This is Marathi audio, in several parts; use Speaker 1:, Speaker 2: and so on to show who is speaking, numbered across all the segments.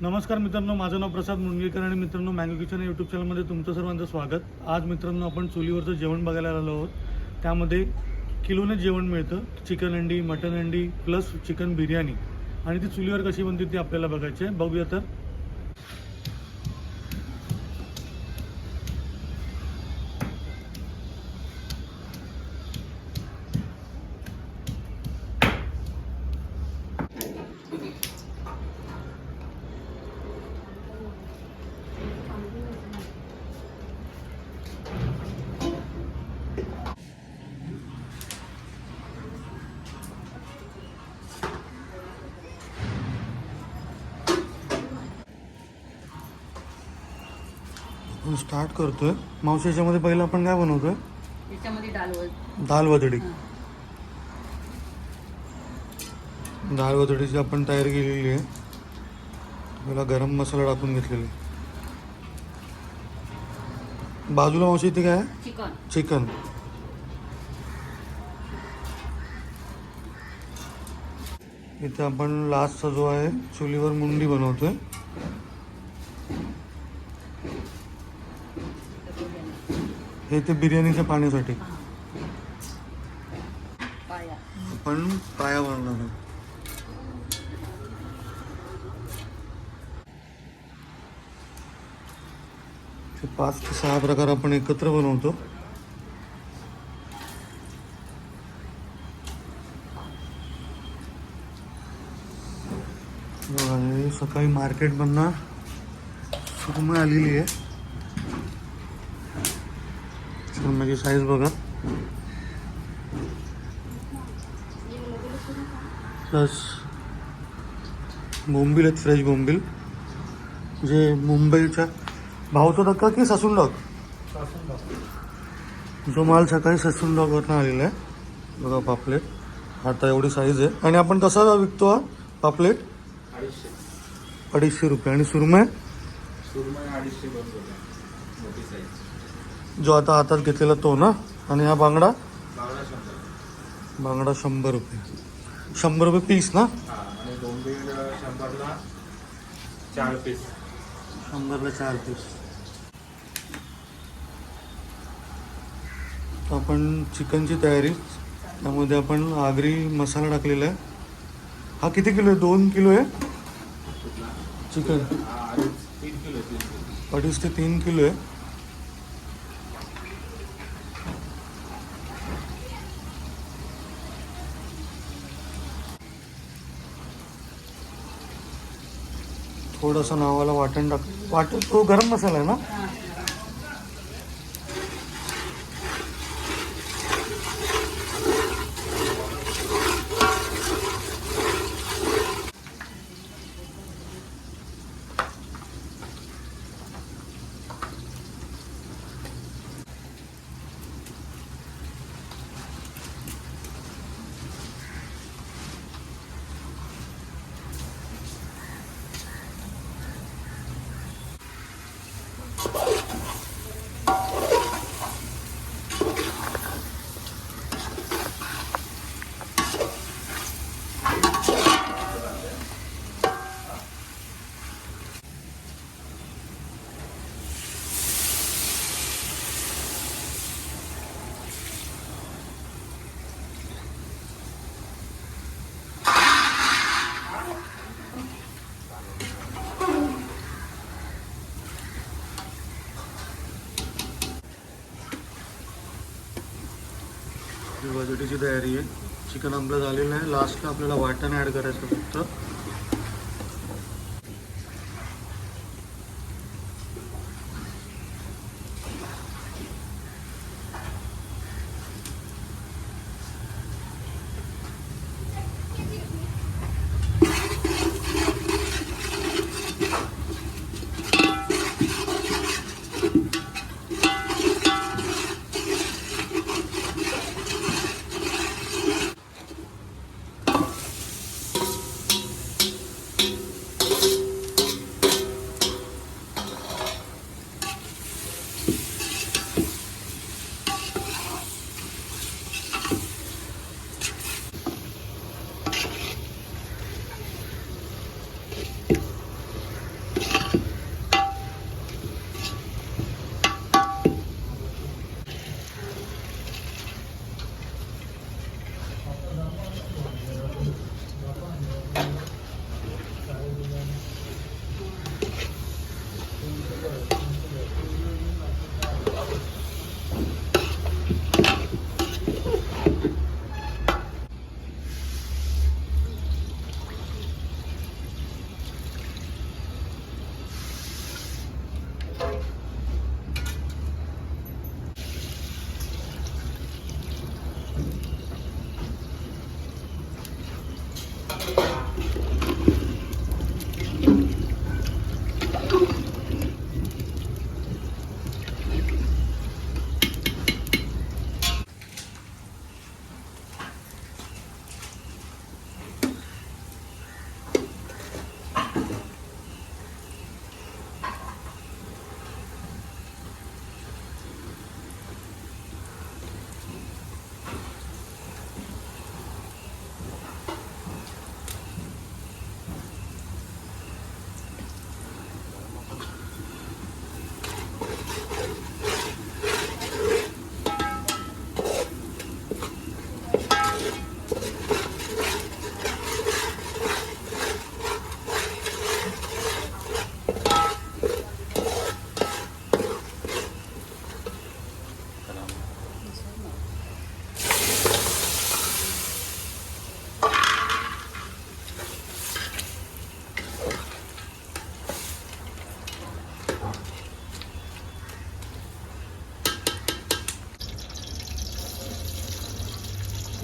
Speaker 1: नमस्कार मित्रांनो माझं नाव प्रसाद मुंडगेकर आणि मित्रांनो मँगो किचन यूट्यूब चॅनलमध्ये तुमचं सर्वांचं स्वागत. आज मित्रांनो आपण चुलीवरचं जेवण बघायला आलो आहोत. त्यामध्ये किलोने जेवण मिळतं. चिकन अंडी मटन अंडी प्लस चिकन बिर्याणी. आणि ती चुलीवर कशी बनते ती आपल्याला बघायची आहे बघूया तर. आपण स्टार्ट करतोय. मावशी याच्यामध्ये पहिलं आपण काय बनवतोय?
Speaker 2: डाल व-
Speaker 1: दाल वदडी. दाल वदडीची आपण तयारी केलेली आहे. पहिला गरम मसाला टाकून घेतलेला बाजूला मावशी इथे काय आहे?
Speaker 2: चिकन.
Speaker 1: चिकन. इथे आपण लास्टचा जो आहे चुलीवर मुंडी बनवतोय. हे ते बिर्याणीच्या पाण्यासाठी
Speaker 2: हा. पाया
Speaker 1: आपण पाया बनवणार. ते पाच ते सहा प्रकार आपण एकत्र बनवतो सकाळी मार्केटमधनं सुरमई आलेली आहे सुरमईची साईज बघा. प्लस बोंबील आहेत फ्रेश बोंबील. जे मुंबईच्या भावतो धक्का की ससून डॉग जो माल सकाळी ससून डॉगवरनं आलेला आहे. बघा पापलेट. आता एवढी साईज आहे. आणि आपण कसा विकतो हा? पापलेट? अडीचशे. रुपये. आणि सुरमय
Speaker 3: सुरमई अडीचशे दोन रुपये मोठी साईज
Speaker 1: जो आता हातात घेतलेला तो ना? आणि हा बांगडा?
Speaker 3: बांगडा शंभर
Speaker 1: रुपये. शंभर रुपये. पीस ना?
Speaker 3: हा चार पीस
Speaker 1: शंभरला चार पीस आपण चिकनची तयारी त्यामध्ये आपण आगरी मसाला टाकलेला आहे. हा किती किलो आहे? दोन किलो आहे? चिकन.
Speaker 3: हा अडीच
Speaker 1: ते तीन किलो आहे. थोडंसं नावाला वाटण टाक वाटण तो गरम मसाला आहे ना?
Speaker 2: हा.
Speaker 1: तयारी आहे चिकन आपलं झालेलं आहे लास्टला आपल्याला वाटण ॲड करायचं फक्त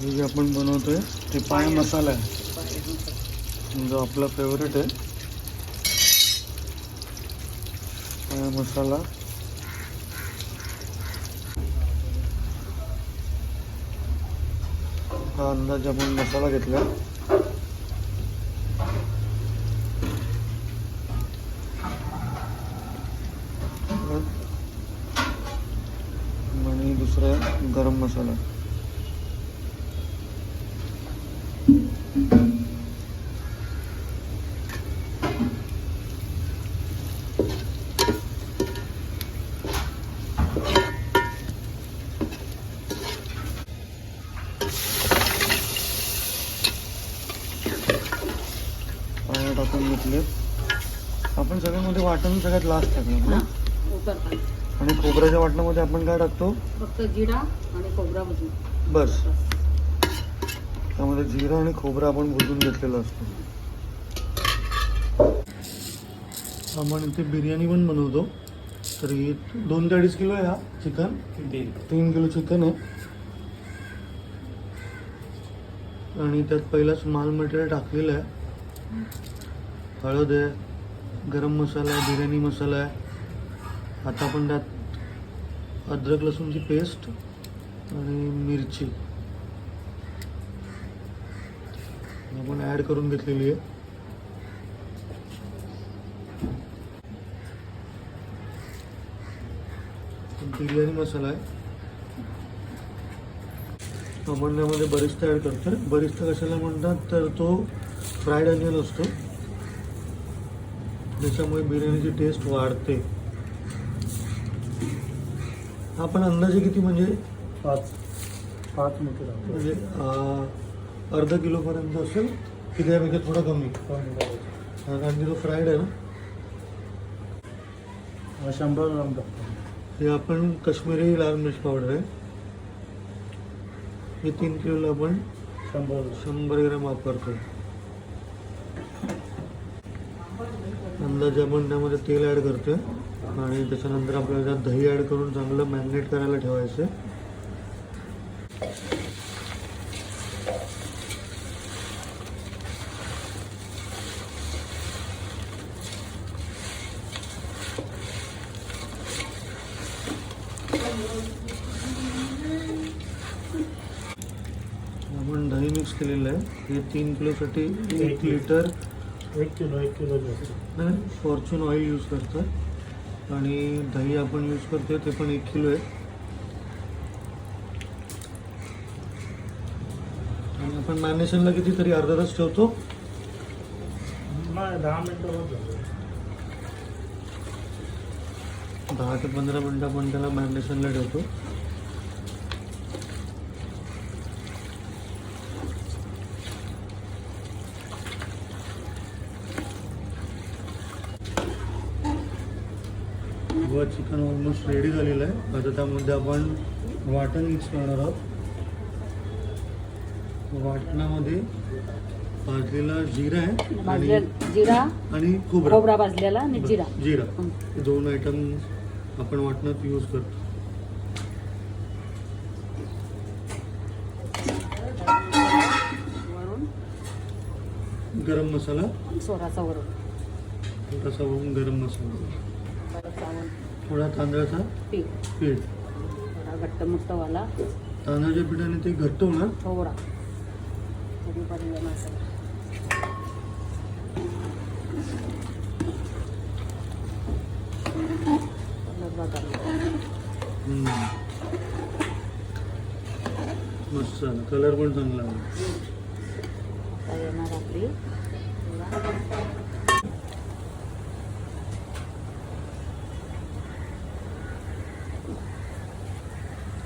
Speaker 1: हे जे आपण बनवतोय ते पाय मसाला आहे. जो आपला फेवरेट आहे. पाय मसाला. हा अंदाज आपण मसाला घेतला. आणि दुसरा गरम मसाला. वाटण सगळ्यात लास्ट
Speaker 2: उकळतात.
Speaker 1: आणि खोबऱ्याच्या वाटणामध्ये आपण काय टाकतो?
Speaker 2: फक्त जिरा आणि खोबरा भाजून.
Speaker 1: बस. त्यामध्ये जिरं आणि खोबरं आपण भुजून घेतलेलं असतं. आपण इथे बिर्याणी पण बनवतो. तर ही दोन ते अडीच किलो आहे हा चिकन. तीन. किलो चिकन आहे. आणि त्यात पहिलाच माल मटेरियल टाकलेलं आहे. हळद आहे. गरम मसाला बिर्याणी मसाला आहे आता आपण त्यात अद्रक लसूणची पेस्ट आणि मिरची. आपण ॲड करून घेतलेली आहे. बिर्याणी मसाला आहे. आपण त्यामध्ये बरिस्ता ॲड करतो बरिस्ता कशाला म्हणतात? तर तो फ्राईड अनियन असतो. त्याच्यामुळे बिर्याणीची टेस्ट वाढते. आपण अंदाजे किती म्हणजे
Speaker 3: पाच. पाच मोठे
Speaker 1: म्हणजे अर्धा किलोपर्यंत असेल की त्यापेक्षा थोडा कमी. कारण की तो फ्राईड आहे ना.
Speaker 3: शंभर ग्राम
Speaker 1: हे आपण काश्मीरी लाल मिर्च पावडर आहे. हे तीन किलोला आपण
Speaker 3: शंभर.
Speaker 1: शंभर ग्रॅम वापरतो अंदाजे आपण त्यामध्ये तेल ॲड करतोय आणि त्याच्यानंतर आपल्याला त्यात दही ॲड करून चांगलं मॅरिनेट करायला ठेवायचं आपण दही मिक्स केलेलं आहे. हे तीन किलोसाठी एक
Speaker 3: एक
Speaker 1: लिटर
Speaker 3: एक किलो एक किलो जास्त.
Speaker 1: फॉर्च्यून ऑइल यूज करतात आणि दही आपण यूज करतोय ते पण एक किलो आहे. आणि आपण मॅरिनेशनला कितीतरी अर्धा तास ठेवतो.
Speaker 3: नाही दहा मिनटं.
Speaker 1: दहा ते पंधरा मिनटं आपण त्याला मॅरिनेशनला ठेवतो. व चिकन ऑलमोस्ट रेडी झालेलं आहे. आता त्यामध्ये आपण वाटण मिक्स करणार आहोत. वाटणामध्ये भाजलेला जिरा आहे आणि
Speaker 2: भाजलेला जिरा
Speaker 1: आणि खोबरा.
Speaker 2: खोबरा भाजलेला आणि जिरा.
Speaker 1: जिरा.
Speaker 2: हं.
Speaker 1: दोन आयटम आपण वाटणात यूज करतो.
Speaker 2: वरून
Speaker 1: गरम मसाला.
Speaker 2: सोराचा वरून
Speaker 1: थोडासा वरून गरम मसाला. थोडा तांदळाचा?
Speaker 2: पीठ.
Speaker 1: पीठ.
Speaker 2: थोडा घट्टमुट्टवाला
Speaker 1: तांदळाच्या पिठाने ते घट्ट होणार?
Speaker 2: मसाला. बघा.
Speaker 1: हम्म. मस्त कलर पण चांगला
Speaker 2: येणार आपली.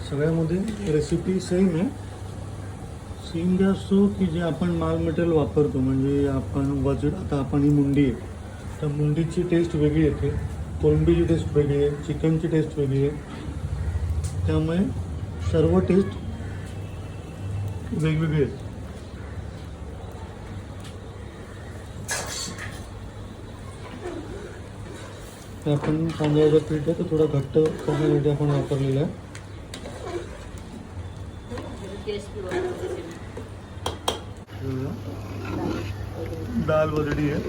Speaker 1: सगळ्यामध्ये रेसिपी सेम आहे. सेम जे असतो की जे आपण माल मटेरियल वापरतो म्हणजे आपण वजड आता आपण ही मुंडी आहे. तर मुंडीची टेस्ट वेगळी येते. कोलंबीची टेस्ट वेगळी आहे चिकनची टेस्ट वेगळी आहे. त्यामुळे सर्व टेस्ट वेगवेगळी आहेत. आपण तांदळाचं पीठ आहे तर थोडं घट्ट करण्यासाठी आपण वापरलेलं आहे.
Speaker 2: टेस्टी बनवते
Speaker 1: दाल बदडी आहे.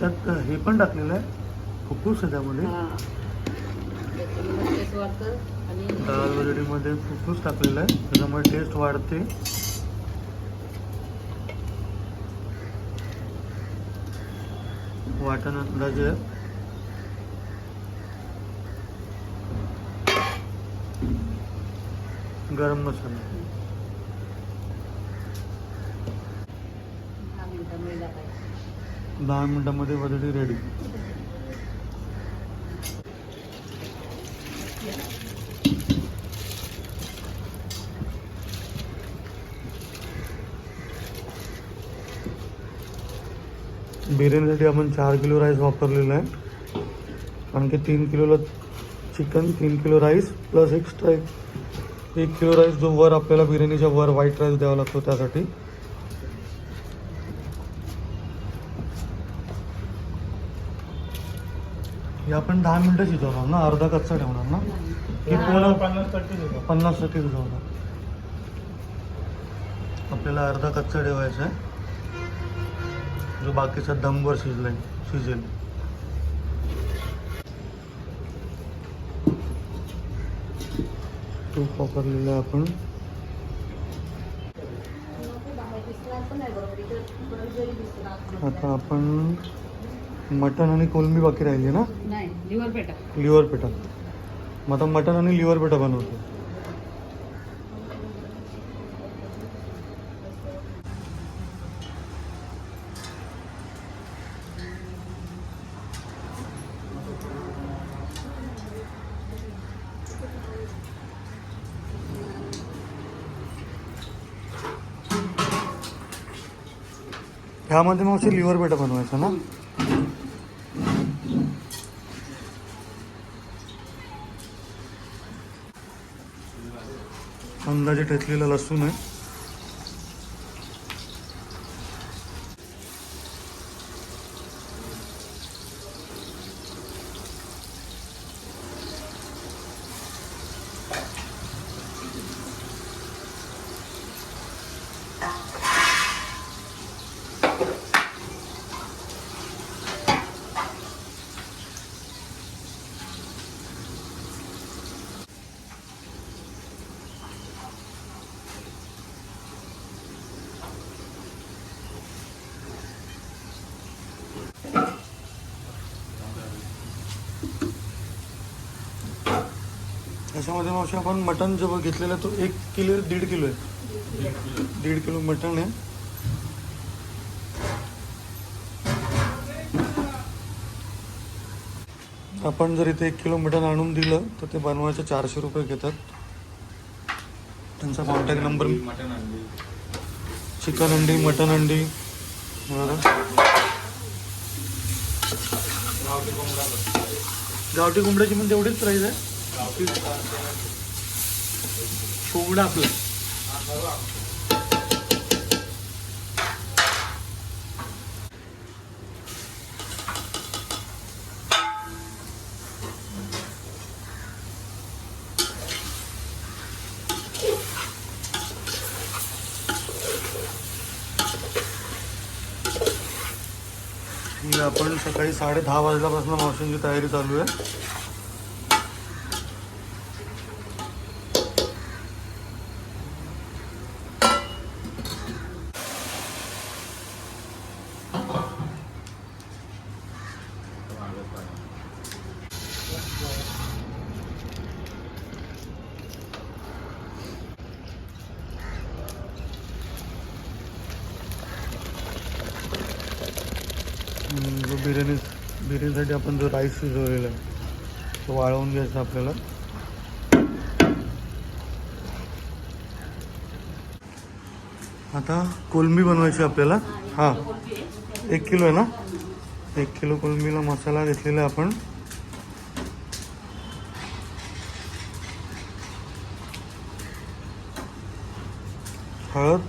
Speaker 1: त्यात हे पण टाकलेलं आहे. फुफ्फूस आहे त्यामध्ये. दाल बदडीमध्ये फुफ्फूस टाकलेलं आहे. त्याच्यामुळे टेस्ट वाढते. वाटण अंदाजे आहे गरम मसाला
Speaker 2: दहा
Speaker 1: मिनिटामध्ये वजडी रेडी बिर्याणीसाठी आपण चार किलो राईस वापरलेला आहे. कारण की तीन किलोला चिकन तीन किलो राईस प्लस एक्स्ट्रा एक एक किलो राईस जो वर आपल्याला बिर्याणीच्या वर व्हाईट राईस द्यावा लागतो त्यासाठी. हे आपण दहा मिनटं शिजवणार ना? अर्धा कच्चा ठेवणार ना? की पूर्ण
Speaker 3: पन्नास टक्के
Speaker 1: शिजवणार. आपल्याला अर्धा कच्चा ठेवायचा आहे. जो बाकीचा दमवर शिजलाय शिजेल. तूप वापरलेलं आहे आपण. आता आपण मटण आणि कोलंबी बाकी राहिली ना?
Speaker 2: नाही लिव्हर पेटा
Speaker 1: लिव्हर पेटा मग आता मटण आणि लिव्हर पेटा बनवतो. ह्यामध्ये मग लिव्हर पेटा बनवायचा ना? अंदाजे ठेचलेला लसूण आहे. त्याच्यामध्ये मावशी आपण मटण जेव्हा घेतलेला तो एक किलो दीड किलो आहे. दीड किलो मटण आहे. आपण जर इथे एक किलो मटण आणून दिलं तर ते बनवायचे चारशे रुपये घेतात. त्यांचा कॉन्टॅक्ट नंबर चिकन अंडी मटन अंडी. बघा.
Speaker 3: गावठी
Speaker 1: कोंबड्याची पण तेवढीच प्राईस आहे. कोंबडा आपलं ही आपण सकाळी साडे दहा वाजल्यापासून मावशींची तयारी चालू आहे
Speaker 3: मागं पाडा.
Speaker 1: हम्म, जो बिर्याणी बिर्याणीसाठी आपण जो राईस शिजवलेला आहे तो वाळवून घ्यायचा आपल्याला. आता कोलंबी बनवायची आपल्याला. हां एक किलो आहे ना? एक किलो कोलंबीला मसाला घेतलेला आपण. हळद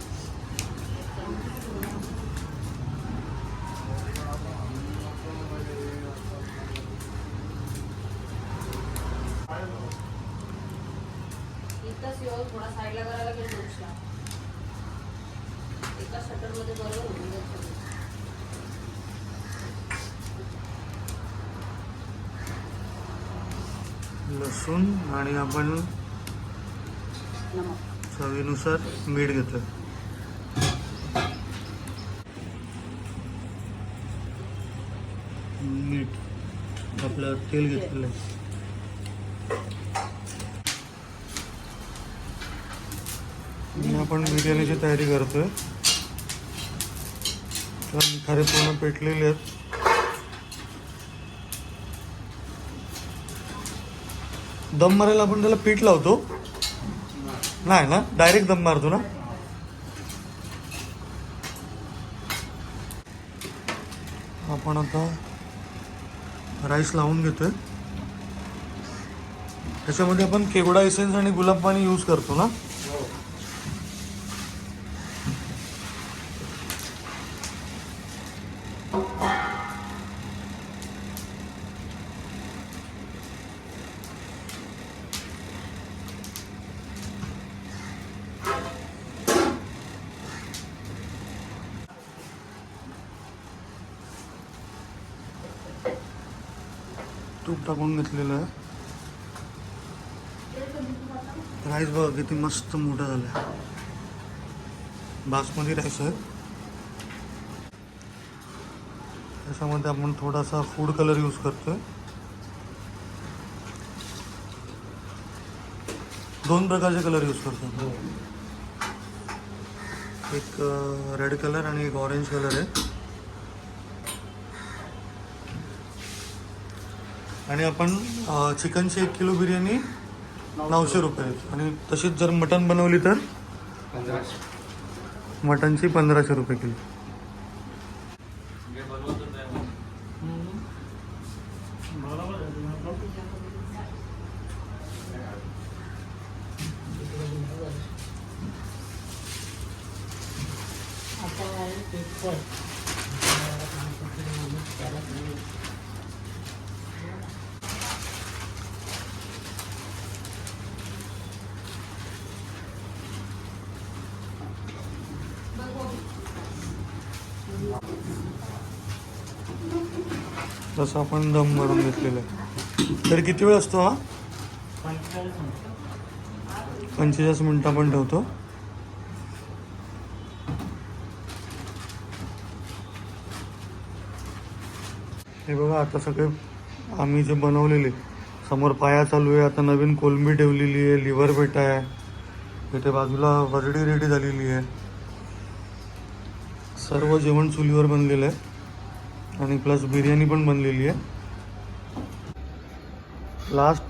Speaker 1: लसूण आणि आपण चवीनुसार मीठ घेतो मीठ. आपलं तेल घेतलेलं आहे. आपण बिर्याणीची तयारी करतोय. कारण खारे पूर्ण पेटलेले आहेत. दम मारायला आपण त्याला पीठ लावतो. नाही ना? डायरेक्ट दम मारतो ना? आपण आता राईस लावून घेतोय. त्याच्यामध्ये आपण केवडा एसेन्स आणि गुलाब पाणी यूज करतो ना तूप टाकून घेतलेलं आहे. राईस बघा किती मस्त मोठा झाला. बासमती राईस आहे. त्याच्यामध्ये आपण थोडासा फूड कलर यूज करतोय. दोन प्रकारचे कलर यूज करतो एक रेड कलर आणि एक ऑरेंज कलर आहे. आणि आपण चिकनची एक किलो बिर्याणी नऊशे रुपये. आणि तशीच जर मटन बनवली तर? मटनची पंधराशे रुपये किलो. तसं आपण दम भरून घेतलेलं आहे. तर किती वेळ असतो हा? पंचेचाळीस मिनटं आपण ठेवतो. हे बघा आता सगळे आम्ही जे बनवलेले समोर पाया चालू आहे आता नवीन कोलंबी ठेवलेली आहे लिव्हर पेटा आहे. इथे बाजूला वरडी रेडी झालेली आहे. सर्व जेवण चुलीवर बनलेलं आहे. आणि प्लस बिर्याणी पण बनलेली आहे. लास्ट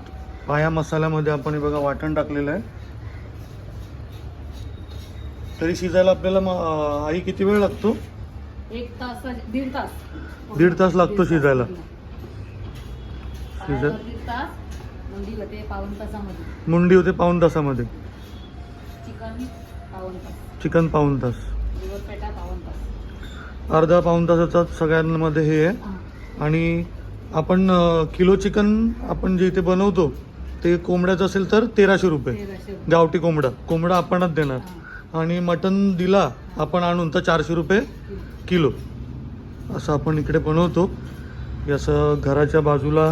Speaker 1: पाया मसाल्यामध्ये आपण हे बघा वाटण टाकलेलं आहे. तरी शिजायला आपल्याला आई किती वेळ लागतो?
Speaker 2: एक तास दीड तास.
Speaker 1: दीड तास लागतो शिजायला. शिजा-
Speaker 2: मुंडी होते पाऊन तासामध्ये. चिकन पाऊन तास
Speaker 1: चिकन पाऊन तास
Speaker 2: लिव्हर पेटा पाऊन तास
Speaker 1: अर्धा पाऊन तासाचा सगळ्यांमध्ये हे आहे. आणि आपण किलो चिकन आपण जे इथे बनवतो ते कोंबड्याचं असेल तर तेराशे रुपये. गावठी कोंबडा. कोंबडा आपणच देणार. आणि मटन दिला आपण आणून तर चारशे रुपये किलो. असं आपण इकडे बनवतो. असं घराच्या बाजूला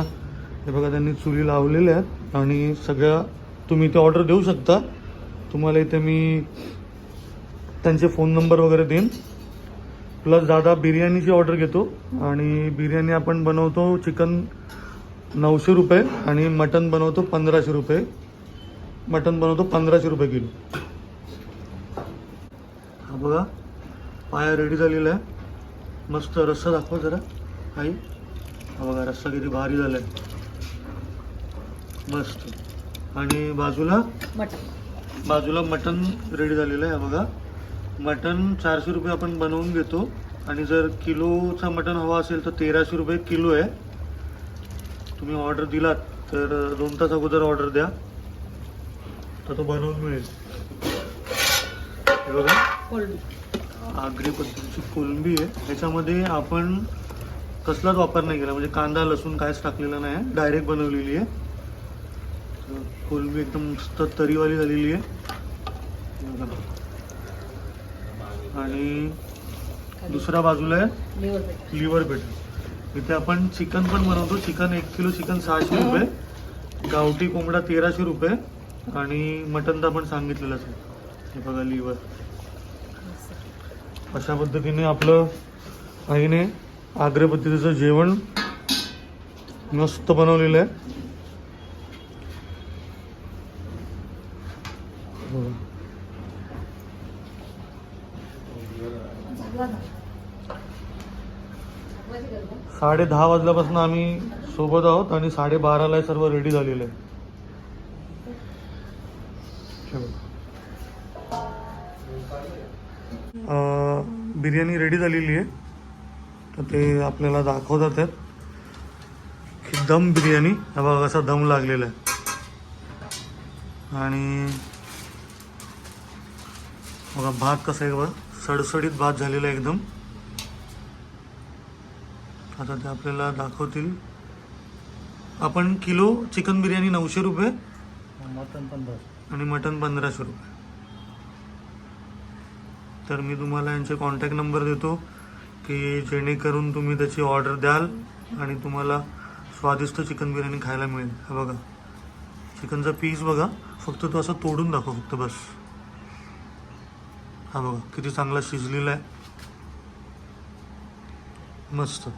Speaker 1: हे बघा त्यांनी चुली लावलेल्या आहेत. आणि सगळ्या तुम्ही इथे ऑर्डर देऊ शकता. तुम्हाला इथे मी त्यांचे फोन नंबर वगैरे देईन. प्लस दादा बिर्याणीची ऑर्डर घेतो आणि बिर्याणी आपण बनवतो चिकन नऊशे रुपये आणि मटन बनवतो पंधराशे रुपये. मटन बनवतो पंधराशे रुपये किलो. हा बघा पाया रेडी झालेला आहे. मस्त रस्सा दाखवा जरा आई. हा बघा रस्सा किती भारी झाला आहे मस्त. आणि बाजूला
Speaker 2: मटन.
Speaker 1: बाजूला मटन रेडी झालेलं आहे बघा. मटन चारशे रुपये आपण बनवून घेतो. आणि जर किलोचा मटन हवा असेल तर तेराशे रुपये किलो आहे. तुम्ही ऑर्डर दिलात तर दोन तास अगोदर ऑर्डर द्या. तर तो बनवून मिळेल. बघा. आगरी पद्धतीची कोलंबी आहे. ह्याच्यामध्ये आपण कसलाच वापर नाही केला. म्हणजे कांदा लसूण काहीच टाकलेला नाही आहे. डायरेक्ट बनवलेली आहे. तर कोलंबी एकदम मस्त तरीवाली झालेली आहे. आणि दुसऱ्या बाजूला आहे
Speaker 2: लिव्हर पेट
Speaker 1: इथे आपण चिकन पण बनवतो. चिकन एक किलो चिकन सहाशे रुपये. गावठी कोंबडा तेराशे रुपये. आणि मटन तर आपण सांगितलेलंच आहे हे बघा लिव्हर. अशा पद्धतीने आपलं आईने आग्रे पद्धतीचं जेवण मस्त बनवलेलं आहे. साडे दहा वाजल्यापासून आम्ही सोबत आहोत आणि साडेबाराला सर्व रेडी झालेलं आहे बिर्याणी रेडी झालेली आहे. तर ते आपल्याला दाखवतात आहेत. की दम बिर्याणी. हा बघा कसा दम लागलेला आहे. आणि बघा भात कसा आहे बघा. सडसडीत भात झालेला आहे एकदम. आता ते आपल्याला दाखवतील. आपण किलो चिकन बिर्याणी नऊशे रुपये
Speaker 3: मटन पंधरा
Speaker 1: आणि मटन पंधराशे रुपये. तर मी तुम्हाला यांचे कॉन्टॅक्ट नंबर देतो की जेणेकरून तुम्ही त्याची ऑर्डर द्याल आणि तुम्हाला स्वादिष्ट चिकन बिर्याणी खायला मिळेल. हा बघा. चिकनचा पीस बघा. फक्त तो असं तोडून दाखव फक्त बस. हा बघा. किती चांगला शिजलेला आहे. मस्त.